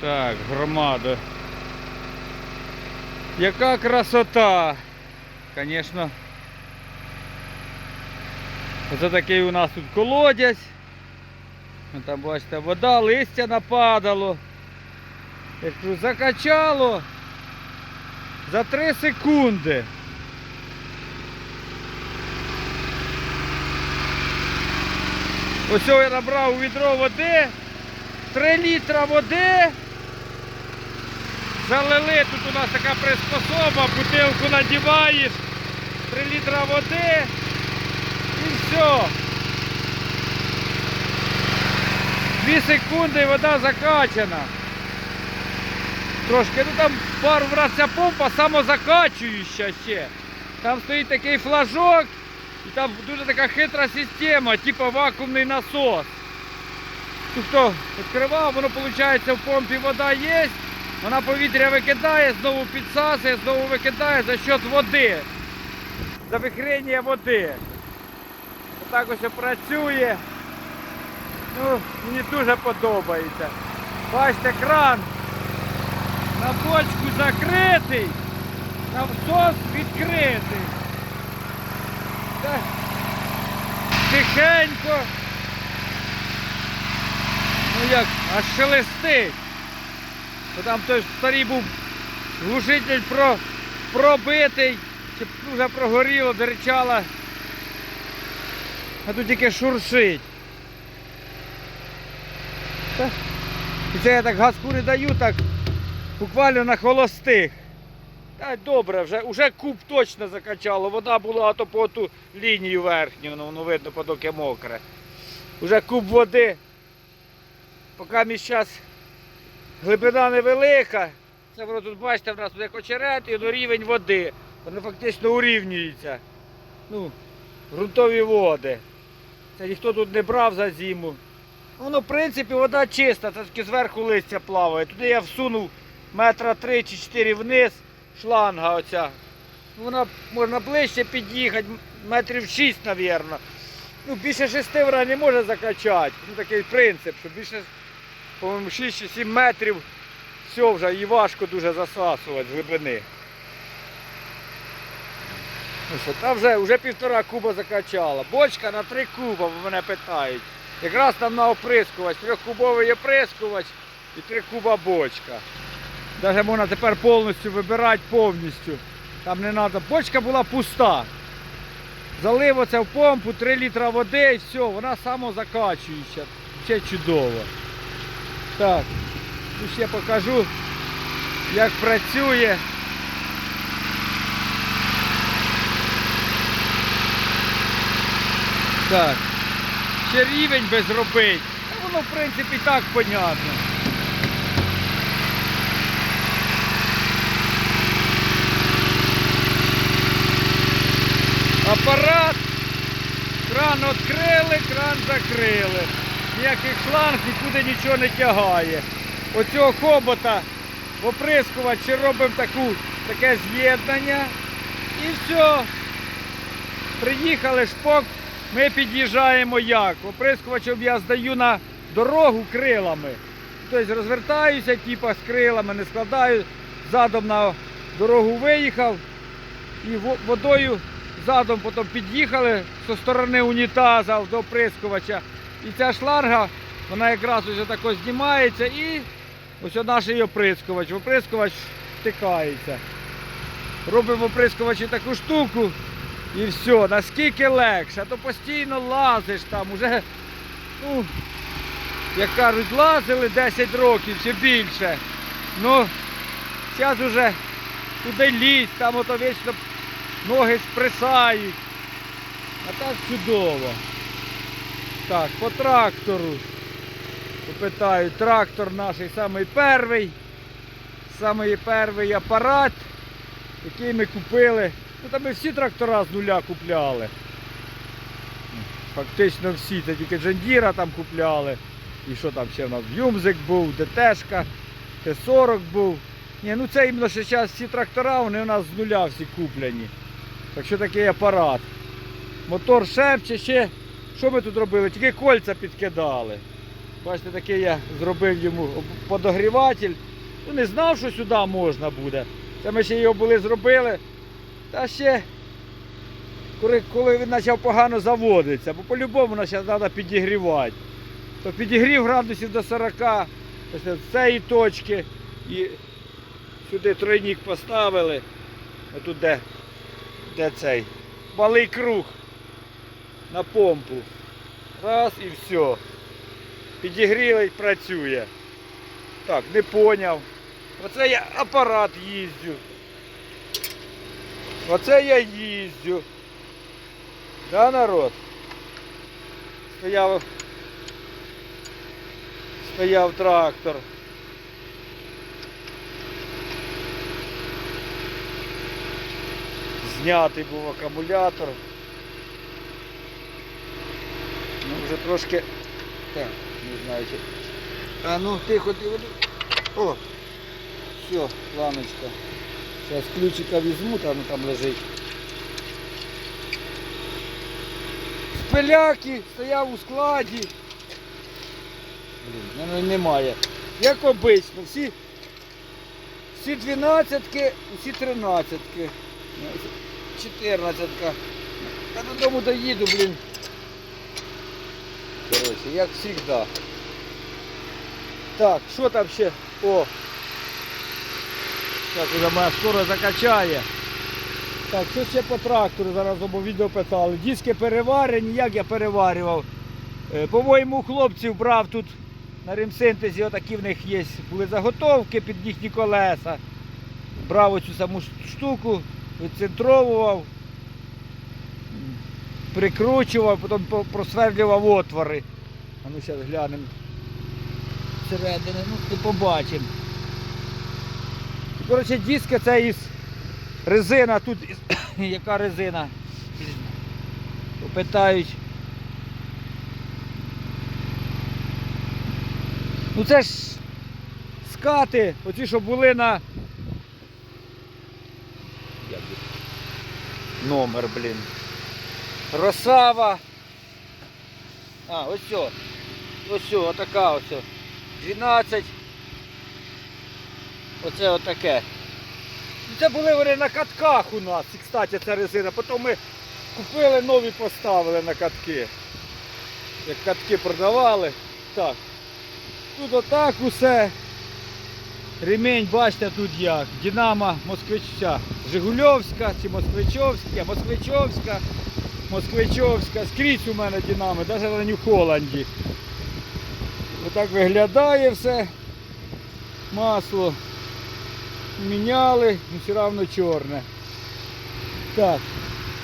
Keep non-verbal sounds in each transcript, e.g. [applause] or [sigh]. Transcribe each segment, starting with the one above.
Так, громада. Яка красота! Звісно. Оце такий у нас тут колодязь. Там бачите, вода, листя нападало. Я кажу, закачало за 3 секунди. Ось я набрав у відро води, 3 літра води. Залили, тут у нас така приспособа, бутилку надіваєш, 3 літра води і все. Дві секунди вода закачана. Трошки, ну там пару раз ця помпа самозакачуюча ще. Там стоїть такий флажок, і там дуже така хитра система, типу вакуумний насос. Тут хто відкривав, воно виходить в помпі вода є, вона повітря викидає, знову підсасує, знову викидає за счет води. За вихрення води. Отак ось працює. Ну, мені дуже подобається. Бачите, кран на бочку закритий, насос відкритий. Так, Тихенько. Ну як, аж шелестить. Бо там той старий був глушитель про, пробитий, чи вже прогоріло, дерчало. А тут тільки шуршить. І це я так газку не даю, так буквально на холостих. Та добре, вже, вже куб точно закачало. Вода була а то по ту лінію верхню, ну, воно видно, подоки мокре. Уже куб води. Поки мій час глибина невелика. Це воно тут, бачите, в нас буде очерет і до рівень води. Воно фактично урівнюється. Ну, ґрунтові води. Це ніхто тут не брав за зиму. Воно, в принципі, вода чиста, це тільки зверху листя плаває. Туди я всунув метра три чи чотири вниз, шланга оця. Вона можна ближче під'їхати, метрів 6, мабуть. Ну, більше 6 вона не може закачати. Ну, такий принцип, що більше, по-моєму, 6-7 метрів все вже і важко дуже засасувати з глибини. Ну та вже, вже півтора куба закачала. Бочка на 3 куба, мене питають. Якраз там на оприскувач, трьохкубовий оприскувач і 3 куба бочка. Навіть можна тепер повністю вибирати повністю. Там не треба. Бочка була пуста. Залив оце в помпу, 3 літра води і все, вона самозакачуюча. Ще чудово. Так, ну ще покажу, як працює. Так. Ще рівень би зробити. Воно в принципі так понятно. Апарат, кран відкрили, кран закрили. Ніяких шланг нікуди нічого не тягає. Оцього хобота оприскувачі робимо таку, таке з'єднання. І все. Приїхали шпок, ми під'їжджаємо як? Оприскувачем я здаю на дорогу крилами. Тобто розвертаюся, типа з крилами, не складаю, задом на дорогу виїхав і водою задом потім під'їхали зі сторони унітаза до оприскувача. І ця шланга, вона якраз ось тако знімається і ось наш її оприскувач. Оприскувач втикається. Робимо оприскувачі таку штуку. І все, наскільки легше, то постійно лазиш там, уже, ну, як кажуть, лазили 10 років чи більше. Ну, зараз уже туди лізь, там ото вічно ноги спресають. А так чудово. Так, по трактору. Попитають, трактор наш самий перший, самий перший апарат, який ми купили. Ну там ми всі трактора з нуля купляли. Фактично всі, це тільки Джандіра там купляли. І що там ще в нас? Юмзик був, ДТшка, Т-40 був. Ні, ну це іменно що зараз всі трактора, вони у нас з нуля всі куплені. Так що такий апарат. Мотор шепче ще. Що ми тут робили? Тільки кольця підкидали. Бачите, такий я зробив йому подогріватель. Ну, не знав, що сюди можна буде. Це ми ще його були зробили. Та ще коли, він почав погано заводитися, бо по-любому нас треба підігрівати. То підігрів градусів до 40, ось з цієї точки і сюди тройник поставили. Отут де, де цей малий круг на помпу. Раз і все. Підігріли і працює. Так, не поняв. Оце я апарат їздю. Оце я їздю. Да, народ? Стояв. Стояв трактор. Знятий був акумулятор. Ну, вже трошки. Так, не знаю чи. А ну тихо, тихо. О! Все, ламочка. Зараз ключика візьму, там там лежить. З пиляки стояв у складі. Блін, немає. Як обично, всі, всі 12-ки, всі 13-ки. 14-ка. Я додому доїду, блін. Короче, як завжди. Так, що там ще? О! Так, уже моя скоро закачає. Так, що ще по трактору зараз або відео питали. Диски переварені, як я переварював. Е, По-моєму, хлопців брав тут на ремсинтезі, отакі в них є, були заготовки під їхні колеса. Брав оцю саму штуку, відцентровував, прикручував, потім по- просверлював отвори. А ну зараз глянемо. Всередини, ну ти побачимо. Коротше, диски це із резина, тут із, [coughs] яка резина? Попитають. Ну це ж скати, оці, що були на. Номер, блін. Росава. А, ось. Ось отака ось. 12. Оце отаке. Ну, Це були вони на катках у нас. І, кстати, ця резина. Потім ми купили нові поставили на катки. Як катки продавали. Так. Тут отак усе. Ремень, бачите, тут як. Динамо Москвича. Жигульовська чи Москвичовська, Москвичовська, Москвичовська. Скрізь у мене Динамо, навіть на Нью-Холланді. Отак виглядає все. Масло міняли, ну все одно чорне. Так,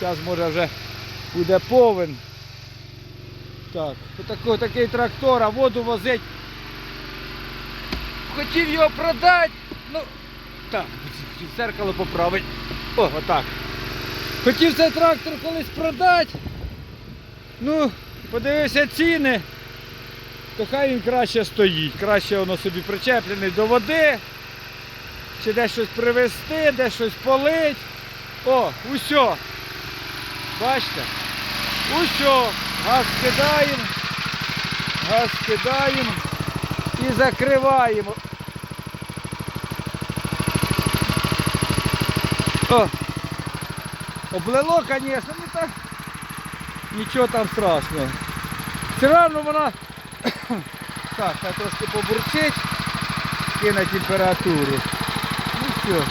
зараз може вже буде повен. Так, отако, такий трактор, а воду возить. Хотів його продати. Ну, так, зеркало поправити. О, отак. Хотів цей трактор колись продати. Ну, подивився ціни, то хай він краще стоїть. Краще воно собі причеплений до води. Чи десь щось привезти, десь щось полить. О, усьо. Бачите? Усьо. Газ кидаємо. Газ кидаємо і закриваємо. О! Облило, звісно, не так. Нічого там страшного. Все одно вона. [coughs] Так, хай трошки побурчить, кине температуру. Ну все.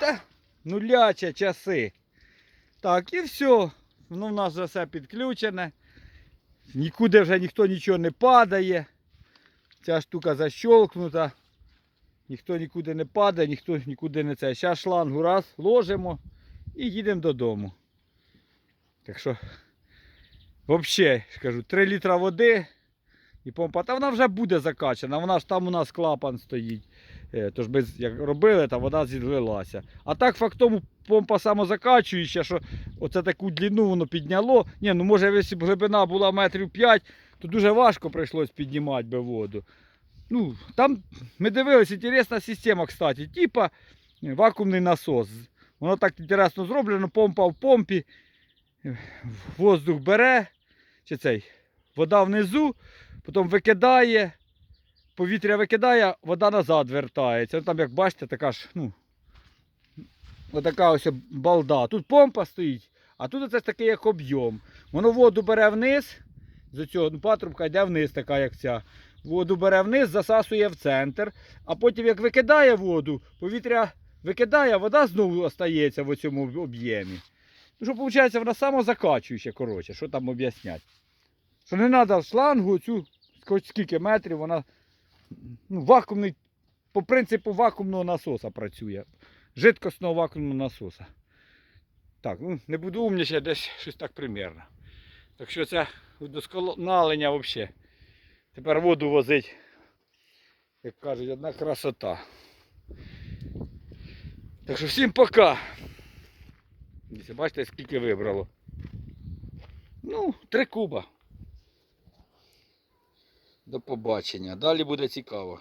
Та нуляча часи. Так, і все. Ну, в нас вже все підключене. Нікуди вже ніхто нічого не падає. Ця штука защолкнута. Ніхто нікуди не падає, ніхто нікуди не це. Зараз шлангу раз ложимо і їдемо додому. Так що, взагалі, кажу, 3 літра води і помпа. Та вона вже буде закачана, вона ж там у нас клапан стоїть. Е, Тож без як робили, та вода зілилася. А так факт тому помпа самозакачуюча, що оце таку длину воно підняло. Ні, ну може якщо б глибина була метрів 5, то дуже важко прийшлось піднімати би воду. Ну, там ми дивилися, інтересна система, кстати, типа е, вакуумний насос. Воно так інтересно зроблено, помпа в помпі, воздух бере, чи цей, вода внизу, потім викидає, повітря викидає, вода назад вертається. Ну, Там, як бачите, така ж, ну, отака ось балда. Тут помпа стоїть, а тут оце ж такий як об'єм. Воно воду бере вниз, з цього ну, патрубка йде вниз, така як ця. Воду бере вниз, засасує в центр, а потім як викидає воду, повітря викидає, а вода знову остається в цьому об'ємі. Ну, що виходить, вона самозакачуюча, коротше, що там об'яснять. Що не треба шлангу цю, скільки метрів, вона ну, вакуумний, по принципу вакуумного насоса працює. Жидкосного вакуумного насоса. Так, ну не буду умнічати, десь щось так примірно. Так що це удосконалення взагалі. Тепер воду возить, як кажуть, одна красота. Так що всім пока. Бачите, скільки вибрало. Ну, три куба. До побачення. Далі буде цікаво.